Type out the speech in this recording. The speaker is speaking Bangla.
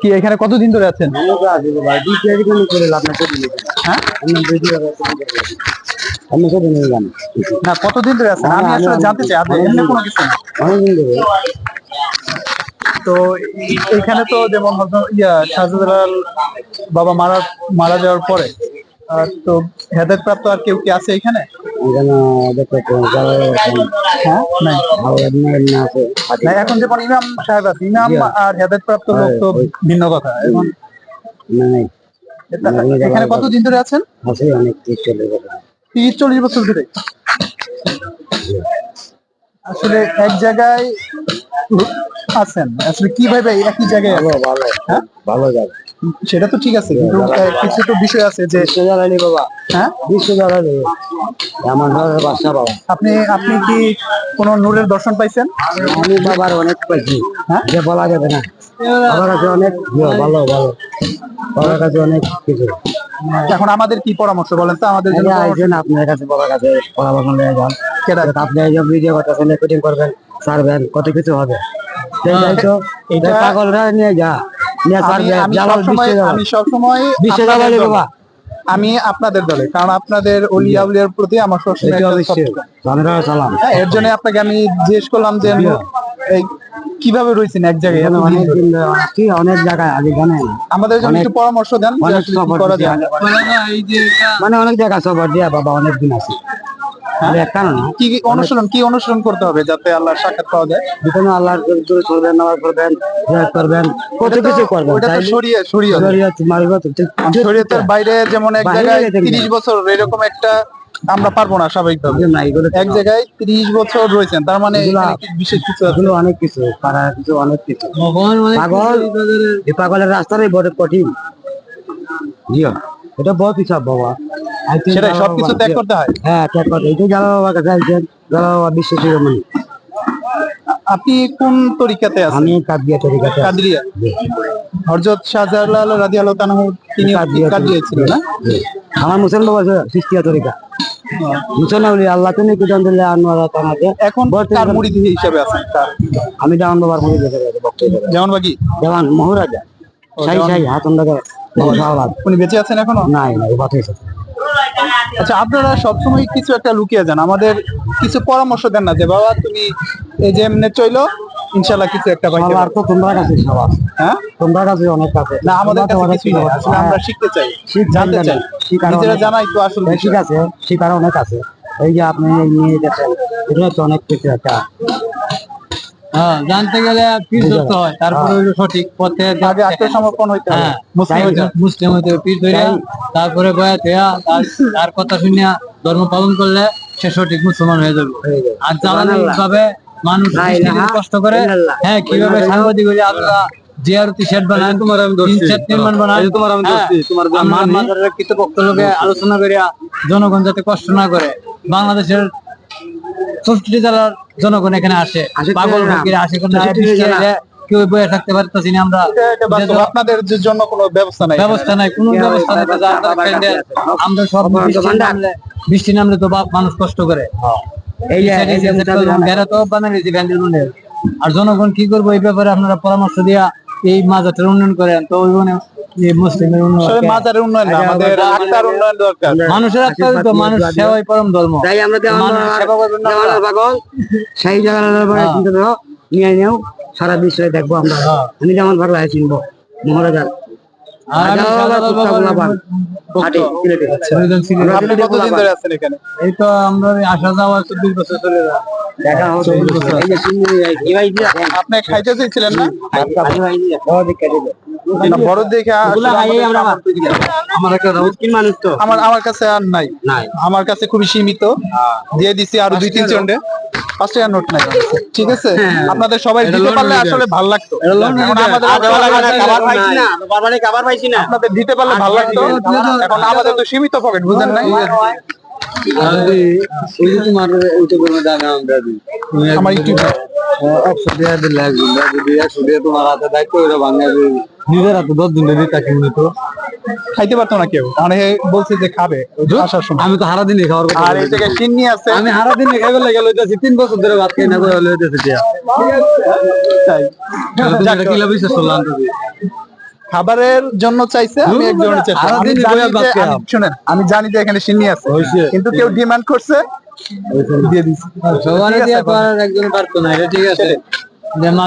কি এখানে কতদিন ধরে আছেন? না হ্যাঁ? না কতদিন ধরে আছেন? আমি আসলে জানতে চাই আপনি এমনি কোনো কিছু অনেকদিন ধরে। তো এখানে এইখানে তো যেমন ইয়া শাহজালাল বাবা মারা মারা যাওয়ার পরে তো হেদায়ত প্রাপ্ত আর কেউ কি আছে এখানে? হ্যাঁ? এখন যেমন ইমাম সাহেব আছে ইমাম আর হেদায়ত প্রাপ্ত লোক তো ভিন্ন কথা। এখন না নাই। এটা- এখানে কতদিন ধরে আছেন? আছে অনেক কিছু তিরিশ চল্লিশ বছর ধরে? আসলে এক জায়গায় আছেন। আসলে কীভাবে একই জায়গায় ভালো ভালো। হ্যাঁ? ভালো যাবে সেটা তো ঠিক আছে কিন্তু কিছু তো বিষয় আছে যে জ্বালানি বাবা। হ্যাঁ? বিশ্ব জ্বালানি আমার ঘরের বাসা বাবা। আপনি আপনি কি কোন নূরের দর্শন পাইছেন? আমি বাবার অনেক পাইছি। হ্যাঁ? যে বলা যাবে না। বাবার কাছে অনেক ইয়ে, ভালো ভালো। বাবার কাছে অনেক কিছু। এখন আমাদের কি পরামর্শ বলেন তো? আমাদের জন্য এই পরামর্শ- আপনার কাছে বাবার কাছে পরামর্শ নিয়ে যান। কেডা? আপনি এই যে ভিডিও করতেছেন রেকর্ডিং করবেন ছাড়বেন কত কিছু হবে। সেই দায়িত্ব এটা- পাগলরা নিয়ে যা। আমি সবসময় আপনাদের দলে। কারণ আপনাদের উলিয়ার প্রতি আমার সবসময় সালাম। হ্যাঁ, এর জন্য আপনাকে আমি জিজ্ঞেস করলাম যে এই কীভাবে রয়েছেন এক জায়গায়? অনেক জায়গায় আগে জানেন। আমাদের জন্য একটু পরামর্শ দেন করা যায়। মানে অনেক জায়গা সবার দিয়া বাবা অনেক দিন আছে। কি কি অনুসরণ কি অনুসরণ করতে হবে যাতে আল্লাহর সাক্ষাৎ পাওয়া যায়? যেখানে আল্লাহর দূরে চলবেন নামাজ পড়বেন জিয়ারত করবেন কত কিছু করবেন ওটা তো মারিফত, শরীয়তের বাইরে যেমন এক জায়গায় যেতে তিরিশ বছর এরকম একটা আমরা পারব না স্বাভাবিকভাবে। না এগুলো এক জায়গায় ত্রিশ বছর রয়েছেন তার মানে এগুলা- বিশেষ কিছু আছে? এগুলো অনেক কিছু পাড়া কিছু অনেক কিছু। পাগল? পাগলের রাস্তাটাই বড় কঠিন। জিও এটা বহুত হিসাব বাবা। সেটাই সবকিছু ত্যাগ করতে হয়। হ্যাঁ ত্যাগ করতে এটা বাবার কাছে বাবা আপনি কোন তরিকাতে আছেন? আমি কাদিয়া তরিকাতে। কাদরিয়া হযরত শাহজালাল রাদিয়াল্লাহু তাআলা তিনি কাদিয়া কাদরিয়া ছিল না? আমার মুসলমান বাবা সৃষ্টিয়া তরিকা। মুসলমান আল্লাহ তুমি কুদান দিলে আনোয়ারা তানাকে এখন কার মুরিদ হিসেবে আছেন তার। আমি দেওয়ান বাবার দেখে গেছি বক্তব্য যেমন বাকি দেওয়ান মহারাজা। সাই সাই হাতন দাদা উনি বেঁচে আছেন এখনও? নাই নাই বাতিল আচ্ছা আপনারা সবসময় কিছু একটা লুকিয়ে যান। আমাদের কিছু পরামর্শ দেন না যে বাবা তুমি এই যে এমনি চইলো ইনশাল্লাহ কিছু একটা পাইতে পারবে। তো তোমরা কাছে হ্যাঁ? তোমরা কাছে অনেক কাছে। না আমাদের কাছে কিছুই নেই। আসলে আমরা শিখতে চাই। শিখ জানতে চাই। শিখার নিজেরা জানাই তো আসল হ্যাঁ, ঠিক। আছে শিকার অনেক আছে এই যে আপনি এই নিয়ে গেছেন এটা তো অনেক কিছু একটা। হ্যাঁ জানতে গেলে পীর ধরতে হয় তারপরে হইল সঠিক পথে আগে আত্মসমর্পণ হইতে হবে। হ্যাঁ মুসলিম হইতে মুসলিম হইতে হবে, পীর ধরিয়া তারপরে বয়াত হইয়া তার কথা শুনিয়া ধর্ম পালন করলে সে সঠিক মুসলমান হয়ে যাবে। আর সুবহানাল্লাহ। ভাবে মানুষ কষ্ট করে হ্যাঁ কীভাবে সাংবাদিক হইলে আল্লাহ জিয়ারতি শেড বানায় তোমার আমি দোষী শেড নির্মাণ বানায় তোমার আমি দোষী তোমার মাজারের কৃতপক্ষ লোকে আলোচনা করিয়া জনগণ যাতে কষ্ট না করে বাংলাদেশের চৌষট্টি জেলার জনগণ এখানে আসে। পাগল। আসে কোনো চৌষট্টি বৃষ্টি জেলা। এলে কেউ বয়ে থাকতে পারতেছি না আমরা। এটা- এটা বাস্তব। যেহেতু আপনাদের জন্য কোনো ব্যবস্থা নাই ব্যবস্থা নাই কোনো ব্যবস্থা নাই। বাবা- যার দ্বারা বাবার কাইন্ডে কাছে আছে। আমরা সব বৃষ্টি নামলে তো মানুষ কষ্ট করে। এই যে এই বেড়া তো আর জনগণ কি করব এই ব্যাপারে আপনারা পরামর্শ দিয়া এই মাজারটার উন্নয়ন করেন। তো ওই মুসলিমের উন্নয়ন মাজারের উন্নয়ন না আমাদের আত্মার উন্নয়ন দরকার। মানুষের আত্মা তো মানুষ সেবাই পরম ধর্ম। তাই আমরা সেবা করবেন না। পাগল। সেই জায়গার উপরে চিন্তা করো নিয়ে নেও সারা বিশ্বে দেখব আমরা। আমি যেমন ভালো আছে চিনবো মহারাজা। আপনি কতদিন ধরে আছেন এখানে? এই তো আমরা আসা যাওয়া চব্বিশ বছর চলে যায় দেখা আপনি খাইতে চাইছিলেন না? বড় না, দেখে আমরা আমাদের- আমার একটা মুসকিন মানুষ তো। আমার আমার কাছে আর নাই। নাই। আমার কাছে খুবই সীমিত। দিয়ে দিছি আরও দুই তিন চন্ডে পাঁচ টাকার নোট নাই। ঠিক আছে? আপনাদের সবাই দিতে পারলে আসলে ভালো লাগতো। না। না। আপনাদের দিতে পারলে ভালো লাগতো। এখন আমাদের তো সীমিত পকেট বুঝেন নাই তোমার ওইটা কোনো দাম আমরা দিই। আমার ইউটিউব একশো টাকা দিলে যদি একশো টাকা তোমার হাতে দায়িত্ব করে ভাঙা নিজের হাতে দশ দিন দিতে থাকি তো খাইতে পারতো না কেউ। মানে বলছে যে খাবে আসার সময়। আমি তো হারা দিনে খাওয়ার কথা আর এই জায়গায় সিন্নি আছে। আমি হারা দিনে খাইবে লাগে লইতেছি তিন বছর ধরে ভাত খাই না করে লইতেছি তাই। কিলা বিশ্বাস করলাম খাবারের জন্য চাইছে আমি এক ধরনের চাইছি। আমি জানি যে- শুনেন আমি জানি যে এখানে সিন্নি আছে কিন্তু কেউ ডিমান্ড করছে দিয়ে দিছি সবার দিয়ে পারার একজন পারতো না এটা ঠিক আছে। যে মাঝে